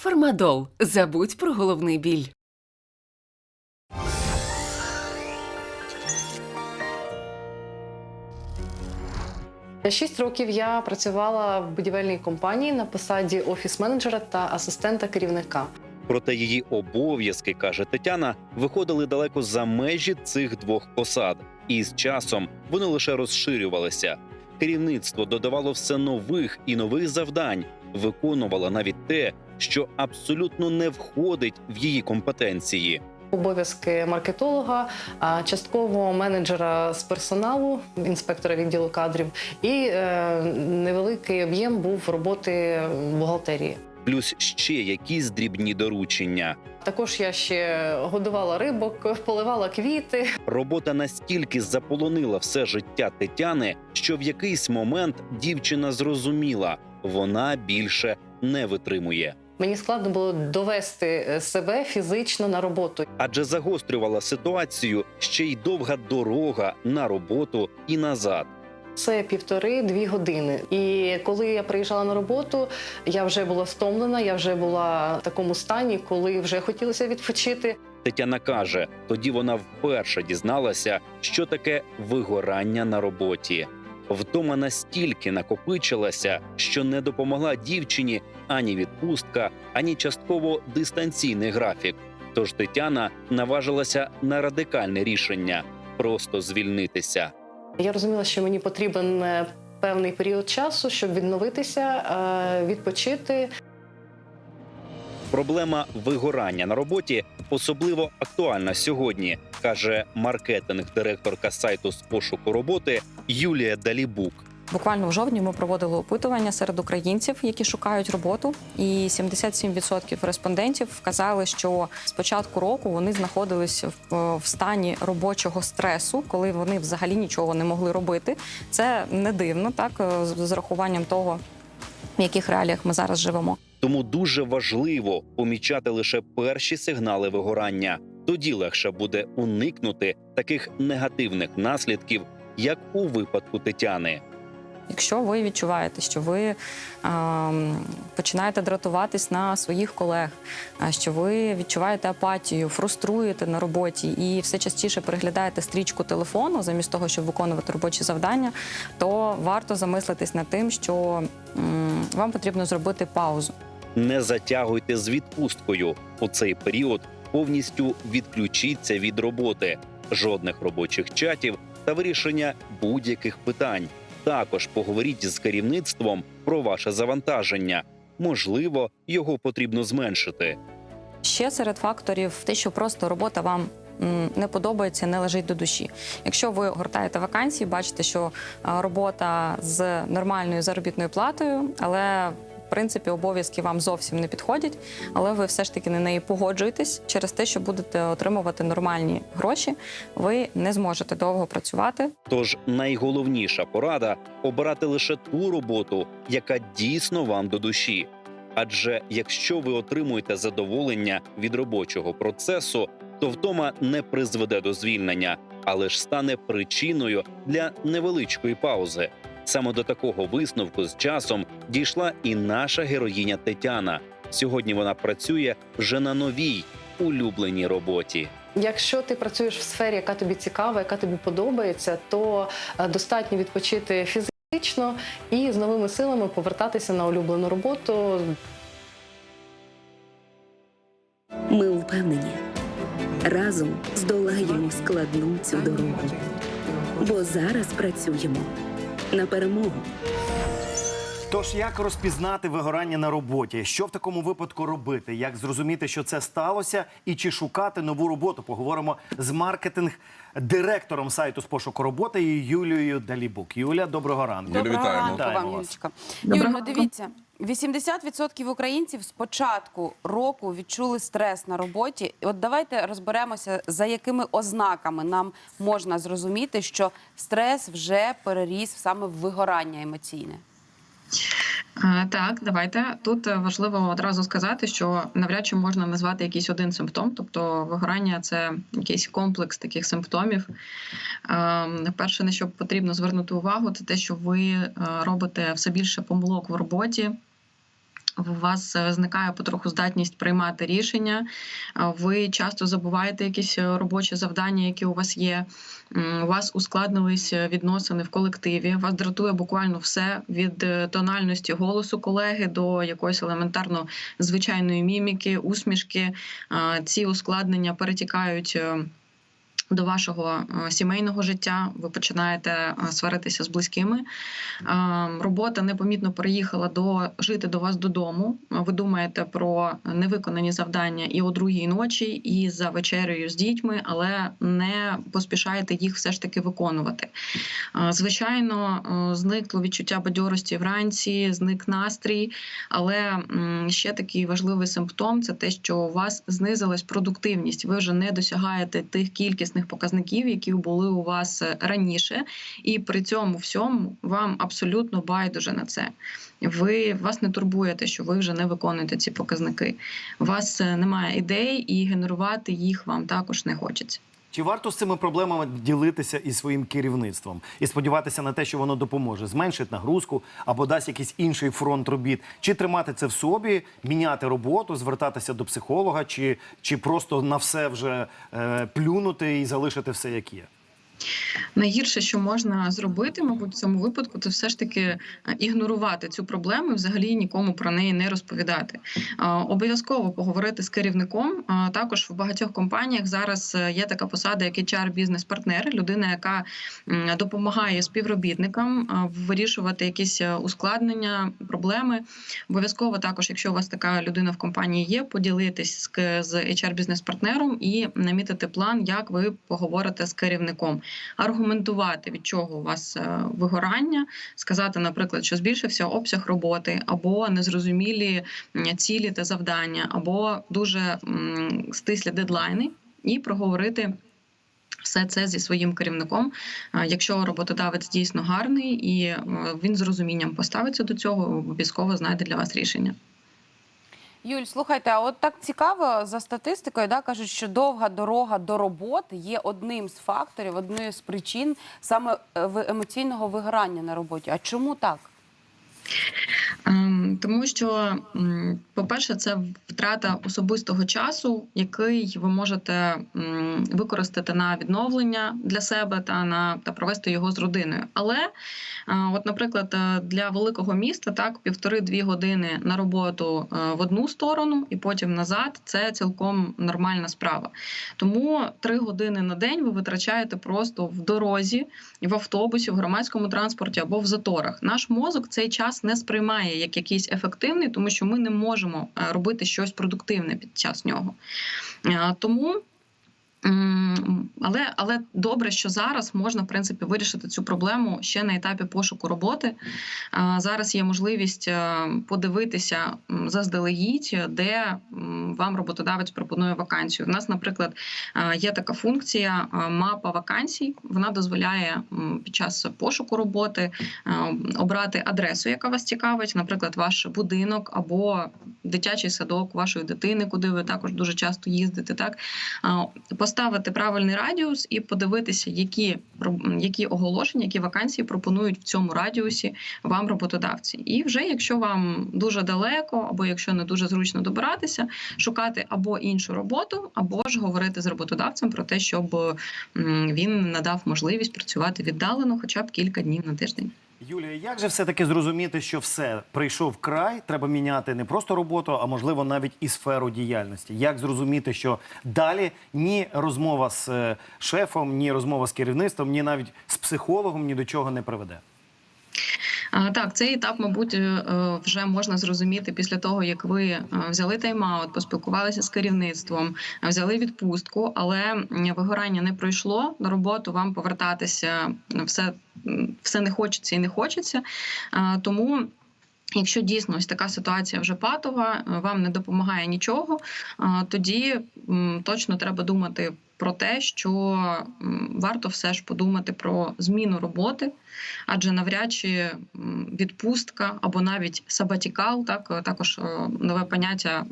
Фармадол. Забудь про головний біль. Шість років я працювала в будівельній компанії на посаді офіс-менеджера та асистента керівника. Проте її обов'язки, каже Тетяна, виходили далеко за межі цих двох посад, і з часом вони лише розширювалися. Керівництво додавало все нових і нових завдань, виконувало навіть те, що абсолютно не входить в її компетенції. Обов'язки маркетолога, частково менеджера з персоналу, інспектора відділу кадрів, і е, невеликий об'єм був роботи бухгалтерії. Плюс ще якісь дрібні доручення. Також я ще годувала рибок, поливала квіти. Робота настільки заполонила все життя Тетяни, що в якийсь момент дівчина зрозуміла, вона більше не витримує. Мені складно було довести е, себе фізично на роботу. адже загострювала ситуацію ще й довга дорога на роботу і назад. Це півтори-дві години. І коли я приїжджала на роботу, я вже була стомлена, я вже була в такому стані, коли вже хотілося відпочити. Тетяна каже, тоді вона вперше дізналася, що таке вигорання на роботі. Втома настільки накопичилася, що не допомогла дівчині ані відпустка, ані частково дистанційний графік. Тож Тетяна наважилася на радикальне рішення просто звільнитися. Я розуміла, що мені потрібен е, певний період часу, щоб відновитися, е, відпочити. Проблема вигорання на роботі особливо актуальна сьогодні, каже маркетинг-директорка сайту з пошуку роботи Юлія Далібук. Буквально в жовтні ми проводили опитування серед українців, які шукають роботу, і 77% респондентів вказали, що з початку року вони знаходились в, в стані робочого стресу, коли вони взагалі нічого не могли робити. Це не дивно, так е, з урахуванням того, в яких реаліях ми зараз живемо. Тому дуже важливо помічати лише перші сигнали вигорання. Тоді легше буде уникнути таких негативних наслідків, як у випадку Тетяни. Якщо ви відчуваєте, що ви ем, починаєте дратуватись на своїх колег, що ви відчуваєте апатію, фруструєте на роботі і все частіше переглядаєте стрічку телефону замість того, щоб виконувати робочі завдання, то варто замислитись над тим, що м, вам потрібно зробити паузу. Не затягуйте з відпусткою у цей період. Повністю відключіться від роботи, жодних робочих чатів та вирішення будь-яких питань. Також поговоріть з керівництвом про ваше завантаження. Можливо, його потрібно зменшити. Ще серед факторів те, що просто робота вам не подобається, не лежить до душі. Якщо ви гортаєте вакансії, бачите, що робота з нормальною заробітною платою, але принципі обов'язки вам зовсім не підходять, але ви все ж таки на неї погоджуєтесь через те, що будете отримувати нормальні гроші, ви не зможете довго працювати. Тож найголовніша порада обирати лише ту роботу, яка дійсно вам до душі. Адже якщо ви отримуєте задоволення від робочого процесу, то втома не призведе до звільнення, але ж стане причиною для невеличкої паузи. Саме до такого висновку з часом дійшла і наша героїня Тетяна. Сьогодні вона працює вже на новій улюбленій роботі. Якщо ти працюєш в сфері, яка тобі цікава, яка тобі подобається, то е, достатньо відпочити фізично і з новими силами повертатися на улюблену роботу. Ми впевнені, разом здолаємо складну цю дорогу. Бо зараз працюємо на перемогу. Тож як розпізнати вигорання на роботі? Що в такому випадку робити? Як зрозуміти, що це сталося, і чи шукати нову роботу? Поговоримо з маркетинг-директором сайту з пошуку роботи Юлією Далібук. Юля, доброго ранку. Доброго вітаємо. ранку Вітаємо вам, вас. Юлічка. Юль, ну дивіться, 80% українців з початку року відчули стрес на роботі. От давайте розберемося, за якими ознаками нам можна зрозуміти, що стрес вже переріс саме в вигорання емоційне. Е, Так, давайте тут е, важливо одразу сказати, що навряд чи можна назвати якийсь один симптом, тобто вигорання це якийсь комплекс таких симптомів. Е, Перше, на що потрібно звернути увагу, це те, що ви е, робите все більше помилок в роботі. У вас зникає потроху здатність приймати рішення. Ви часто забуваєте якісь е, робочі завдання, які у вас є. У вас ускладнились е, відносини в колективі. Вас дратує буквально все від е, тональності голосу колеги до якоїсь елементарно звичайної міміки, усмішки. Ці ускладнення перетікають. До вашого е, сімейного життя ви починаєте е, сваритися з близькими. Е, Робота непомітно переїхала до жити до вас додому. Ви думаєте про невиконані завдання і о другій ночі, і за вечерею з дітьми, але не поспішаєте їх все ж таки виконувати. Звичайно, зникло відчуття бадьорості вранці, зник настрій, але ще такий важливий симптом це те, що у вас знизилась продуктивність. Ви вже не досягаєте тих кількісних показників, які були у вас е, раніше, і при цьому всьому вам абсолютно байдуже на це. Ви вас не турбуєте, що ви вже не виконуєте ці показники. У вас е, немає ідей, і генерувати їх вам також не хочеться. Чи варто з цими проблемами ділитися із своїм керівництвом і сподіватися на те, що воно допоможе, зменшить нагрузку або дасть якийсь інший фронт робіт? Чи тримати це в собі, міняти роботу, звертатися до психолога, чи, чи просто на все вже е, плюнути і залишити все як є? Найгірше, що можна зробити, мабуть, в цьому випадку, це все ж таки е, ігнорувати цю проблему і взагалі нікому про неї не розповідати. Е, Обов'язково поговорити з керівником. Е, Також в багатьох компаніях зараз є така посада, як hr бізнес-партнер, людина, яка допомагає співробітникам вирішувати якісь ускладнення, проблеми. Обов'язково також, якщо у вас така людина в компанії є, поділитись з к- з hr бізнес-партнером і намітити план, як ви поговорите з керівником аргументувати, від чого у вас е, вигорання, сказати, наприклад, що збільшився обсяг роботи, або незрозумілі цілі та завдання, або дуже стислі дедлайни, і проговорити. Все це зі своїм керівником. Якщо роботодавець дійсно гарний і е, він з розумінням поставиться до цього, обов'язково знайде для вас рішення. Юль, слухайте, а от так цікаво за статистикою, да, кажуть, що довга дорога до роботи є одним з факторів, однією з причин саме е, емоційного вигорання на роботі. А чому так? Ем, Тому що, по-перше, це втрата особистого часу, який ви можете використати на відновлення для себе та на та провести його з родиною. Але, е, от, наприклад, е, для великого міста так півтори-дві години на роботу е, в одну сторону і потім назад це цілком нормальна справа. Тому три години на день ви витрачаєте просто в дорозі, в автобусі, в громадському транспорті або в заторах. Наш мозок цей час не сприймає як якийсь ефективний, тому що ми не можемо е, робити щось продуктивне під час нього. Е, Тому. Але, але добре, що зараз можна в принципі вирішити цю проблему ще на етапі пошуку роботи. Зараз є можливість е, подивитися заздалегідь, де вам роботодавець пропонує вакансію. У нас, наприклад, е, є така функція е, мапа вакансій. Вона дозволяє під час пошуку роботи обрати адресу, яка вас цікавить, наприклад, ваш будинок або дитячий садок вашої дитини, куди ви також дуже часто їздите. Так поставити правильний радіус і подивитися, які, які оголошення, які вакансії пропонують в цьому радіусі вам роботодавці. І вже якщо вам дуже далеко, або якщо не дуже зручно добиратися, шукати або іншу роботу, або ж говорити з роботодавцем про те, щоб він надав можливість працювати віддалено, хоча б кілька днів на тиждень. Юлія, як же все-таки зрозуміти, що все прийшов край, треба міняти не просто роботу, а можливо навіть і сферу діяльності? Як зрозуміти, що далі ні розмова з е, шефом, ні розмова з керівництвом, ні навіть з психологом ні до чого не приведе? Так, цей етап, мабуть, е, е, вже можна зрозуміти після того, як ви взяли тайм-аут, поспілкувалися з керівництвом, взяли відпустку, але вигорання не пройшло. На роботу вам повертатися все, все не хочеться і не хочеться. Тому. Якщо дійсно ось така ситуація вже патова, е, вам не допомагає нічого, тоді точно треба думати про те, що варто все ж подумати про зміну роботи, адже навряд чи відпустка або навіть сабатікал, так е, також е, нове поняття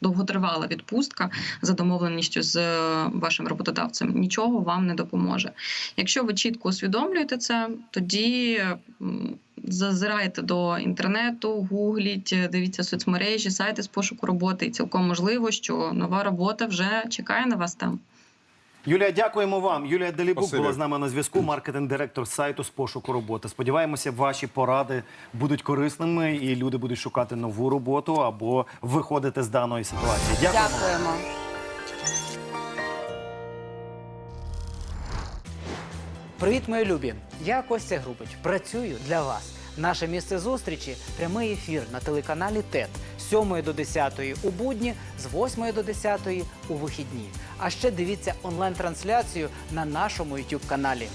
довготривала відпустка за домовленістю з е, вашим роботодавцем, нічого вам не допоможе. Якщо ви чітко усвідомлюєте це, тоді зазирайте до інтернету, гугліть, дивіться соцмережі, сайти з пошуку роботи. І цілком можливо, що нова робота вже чекає на вас там. Юлія, дякуємо вам. Юлія Делібук Спасибі. була з нами на зв'язку, маркетинг-директор сайту з пошуку роботи. Сподіваємося, ваші поради будуть корисними і люди будуть шукати нову роботу або виходити з даної ситуації. Дякуємо. Дякуємо. Привіт, мої любі! Я Костя Грубич. Працюю для вас. Наше місце зустрічі прямий ефір на телеканалі ТЕТ з 7 до 10 у будні, з 8 до 10 у вихідні. А ще дивіться онлайн-трансляцію на нашому YouTube каналі.